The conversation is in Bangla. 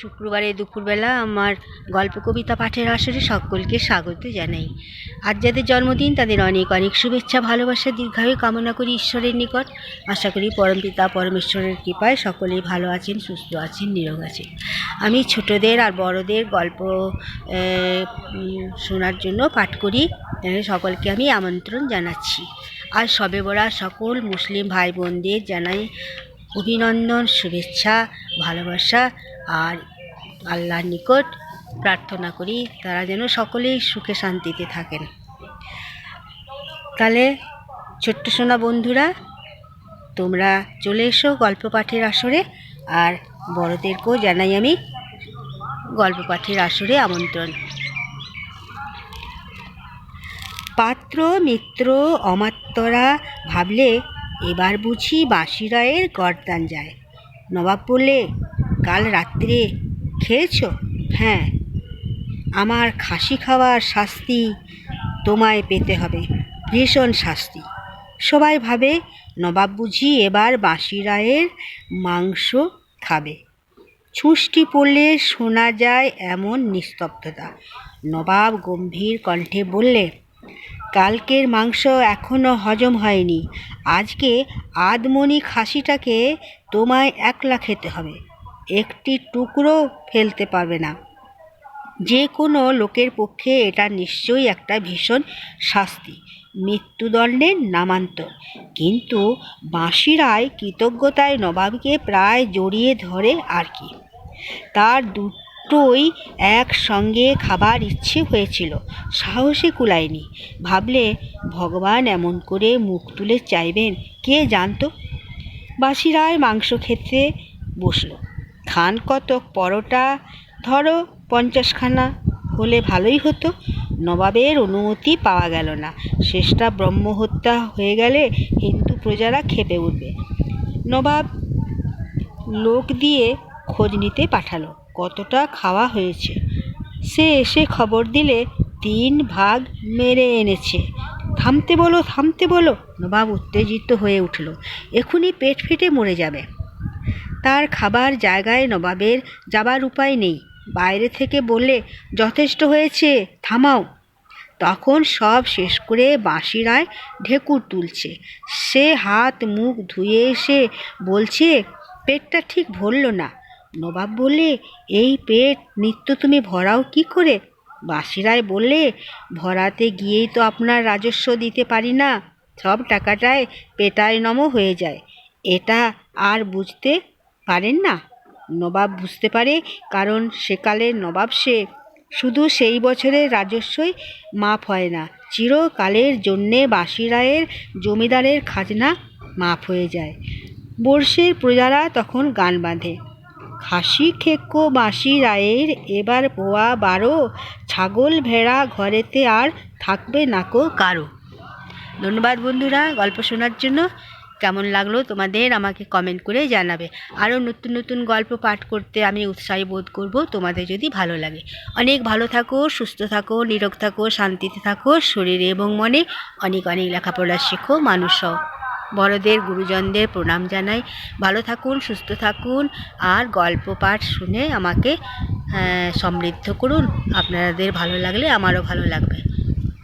শুক্রবারে দুপুরবেলা আমার গল্প, কবিতা, পাঠের আসরে সকলকে স্বাগত জানাই। আজ যাদের জন্মদিন, তাদের অনেক অনেক শুভেচ্ছা, ভালোবাসা, দীর্ঘায়ু কামনা করি ঈশ্বরের নিকট। আশা করি পরমপিতা পরমেশ্বরের কৃপায় সকলেই ভালো আছেন, সুস্থ আছেন, নিরোগ আছেন। আমি ছোটদের আর বড়দের গল্প শোনার জন্য পাঠ করি। সকলকে আমি আমন্ত্রণ জানাচ্ছি। আর সবে বড়া সকল মুসলিম ভাই বোনদের জানাই অভিনন্দন, শুভেচ্ছা, ভালোবাসা আর আল্লাহর নিকট প্রার্থনা করি তারা যেন সকলেই সুখে শান্তিতে থাকেন। তাহলে ছোট্ট সোনা বন্ধুরা, তোমরা চলে এসো গল্প পাঠের আসরে আর বড়দেরকেও জানাই আমি গল্প পাঠের আসরে আমন্ত্রণ। পাত্র, মিত্র অমাত্যরা ভাবলে এবার বুঝি বাঁশিরায়ের গরদান যায়। নবাব বললে, কাল রাত্রে খেয়েছো? হ্যাঁ আমার খাসি খাওয়ার শাস্তি তোমায় পেতে হবে, ভীষণ শাস্তি। সবাই ভাবে নবাব বুঝি এবার বাঁশি রায়ের মাংস খাবে। ছুঁচটি পড়লে শোনা যায় এমন নিস্তব্ধতা। নবাব গম্ভীর কণ্ঠে বললে কালকের মাংস এখনও হজম হয়নি। আজকে আধমনি খাসিটাকে তোমায় একলা খেতে হবে। একটি টুকরো ফেলতে পারবে না। যে কোনো লোকের পক্ষে এটা নিশ্চয়ই একটা ভীষণ শাস্তি। মৃত্যুদণ্ডের নামান্তর। কিন্তু বাঁশিরায় কৃতজ্ঞতায় নবাবকে প্রায় জড়িয়ে ধরে আর কি। তার দুটোই একসঙ্গে খাবার ইচ্ছে হয়েছিল। সাহসে কুলায়নি ভাবলে, ভগবান এমন করে মুখ তুলে চাইবেন, কে জানতো? বাসিরায় মাংস খেতে বসল। খান কতক পরোটা, ধরো পঞ্চাশখানা, হলে ভালোই হতো। নবাবের অনুমতি পাওয়া গেল না। শেষটা ব্রহ্মহত্যা হয়ে গেলে হিন্দু প্রজারা খেপে উঠবে। নবাব লোক দিয়ে খোঁজ নিতে পাঠালো। কতটা খাওয়া হয়েছে। সে এসে খবর দিলে, তিন ভাগ মেরে এনেছে। থামতে বলো থামতে বলো। নবাব উত্তেজিত হয়ে উঠল। এখনই পেট ফেটে মরে যাবে। তার খাবার জায়গায় নবাবের যাবার উপায় নেই। বাইরে থেকে বললে, যথেষ্ট হয়েছে, থামাও। তখন সব শেষ করে বাঁশিরায় ঢেকুর তুলছে। সে হাত মুখ ধুয়ে এসে বলছে, পেটটা ঠিক ভরল না। নবাব বললে, এই পেট, নিত্য তুমি ভরাও কি করে? বাসিরায় বললে, ভরাতে গিয়েই তো আপনার রাজস্ব দিতে পারি না। সব টাকাটায় পেটায় নম হয়ে যায়। এটা আর বুঝতে পারেন না? নবাব বুঝতে পারে, কারণ সেকালের নবাব সে। শুধু সেই বছরের রাজস্বই মাফ হয় না, চিরকালের জন্যে বাঁশিরায়ের জমিদারের খাজনা মাফ হয়ে যায়। বর্ষের প্রজারা তখন গান বাঁধে। খাসি খেক্কো বাঁশি রায়ের এবার পোয়া বারো, ছাগল ভেড়া ঘরেতে আর থাকবে নাকো কারও। ধন্যবাদ বন্ধুরা গল্প শোনার জন্য। কেমন লাগল তোমাদের আমাকে কমেন্ট করে জানাবে। আরও নতুন নতুন গল্প পাঠ করতে আমি উৎসাহী বোধ করব তোমাদের যদি ভালো লাগে। অনেক ভালো থাকো, সুস্থ থাকো, নিরোগ থাকো, শান্তিতে থাকো, শরীরে এবং মনে অনেক অনেক লেখাপড়া শেখো, মানুষ বড়দের গুরুজনদের প্রণাম জানাই। ভালো থাকুন, সুস্থ থাকুন আর গল্প পাঠ শুনে আমাকে সমৃদ্ধ করুন। আপনাদের ভালো লাগলে আমারও ভালো লাগবে।